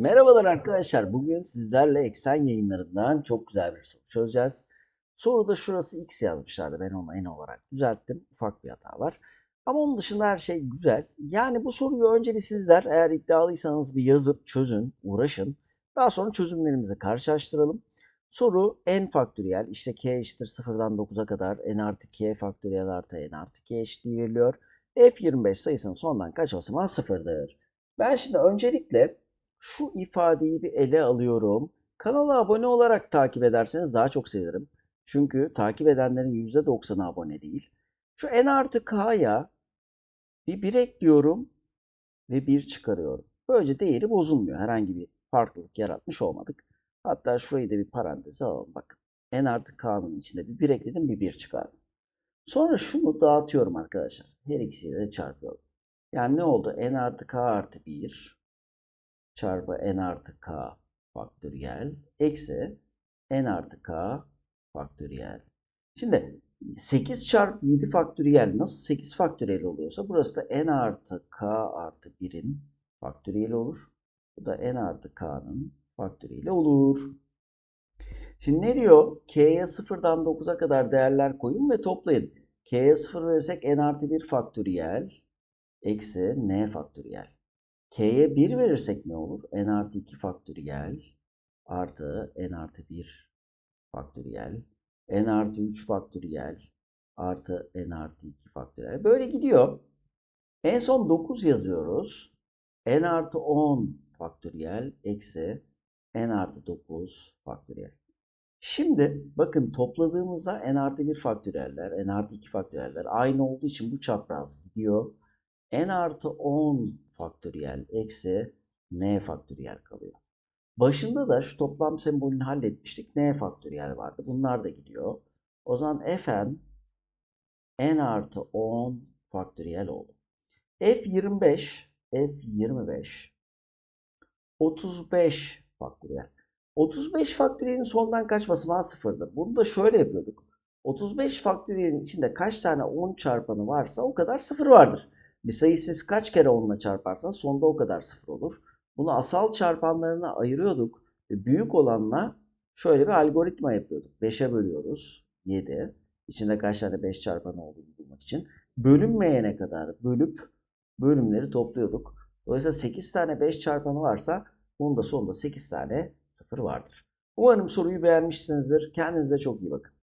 Merhabalar arkadaşlar. Bugün sizlerle eksen yayınlarından çok güzel bir soru çözeceğiz. Soruda şurası x yazmışlardı. Ben onu n olarak düzelttim. Ufak bir hata var. Ama onun dışında her şey güzel. Yani bu soruyu önce bir sizler eğer iddialıysanız bir yazıp çözün, uğraşın. Daha sonra çözümlerimizi karşılaştıralım. Soru n faktöriyel. İşte k eşittir 0'dan 9'a kadar n artı k faktöriyel artı n artı k eşitliği veriliyor. f25 sayısının sondan kaç basamağı sıfırdır. Ben şimdi öncelikle şu ifadeyi bir ele alıyorum. Kanala abone olarak takip ederseniz daha çok sevinirim. Çünkü takip edenlerin %90'ı abone değil. Şu n artı k'ya bir 1 ekliyorum ve 1 çıkarıyorum. Böylece değeri bozulmuyor. Herhangi bir farklılık yaratmış olmadık. Hatta şurayı da bir paranteze alalım. Bakın n artı k'nın içinde bir 1 ekledim bir 1 çıkardım. Sonra şunu dağıtıyorum arkadaşlar. Her ikisiyle de çarpıyorum. Yani ne oldu? n artı k artı 1 çarpı n artı k faktöriyel eksi n artı k faktöriyel. Şimdi 8 çarpı 7 faktöriyel nasıl 8 faktöriyel oluyorsa burası da n artı k artı 1'in faktöriyeli olur. Bu da n artı k'nın faktöriyeli olur. Şimdi ne diyor? K'ye 0'dan 9'a kadar değerler koyun ve toplayın. K'ye 0 verirsek n artı 1 faktöriyel eksi n faktöriyel. K'ye 1 verirsek ne olur? n artı 2 faktöriyel artı n artı 1 faktöriyel. n artı 3 faktöriyel artı n artı 2 faktöriyel. Böyle gidiyor. En son 9 yazıyoruz. n artı 10 faktöriyel eksi n artı 9 faktöriyel. Şimdi bakın topladığımızda n artı 1 faktöriyeller, n artı 2 faktöriyeller aynı olduğu için bu çapraz gidiyor. N artı 10 faktöriyel eksi n faktöriyel kalıyor. Başında da şu toplam sembolünü halletmiştik. n faktöriyel vardı. Bunlar da gidiyor. O zaman fn n artı 10 faktöriyel oldu. f25 f25 35 faktöriyel. 35 faktöriyelin sondan kaç basamağı sıfırdır. Bunu da şöyle yapıyorduk. 35 faktöriyelin içinde kaç tane 10 çarpanı varsa o kadar sıfır vardır. Bir sayı siz kaç kere 10 ile çarparsanız sonda o kadar sıfır olur. Bunu asal çarpanlarına ayırıyorduk. Ve büyük olanla şöyle bir algoritma yapıyorduk. 5'e bölüyoruz. 7. İçinde kaç tane 5 çarpanı olduğunu bulmak için. Bölünmeyene kadar bölüp bölümleri topluyorduk. Dolayısıyla 8 tane 5 çarpanı varsa bunun da sonunda 8 tane sıfır vardır. Umarım soruyu beğenmişsinizdir. Kendinize çok iyi bakın.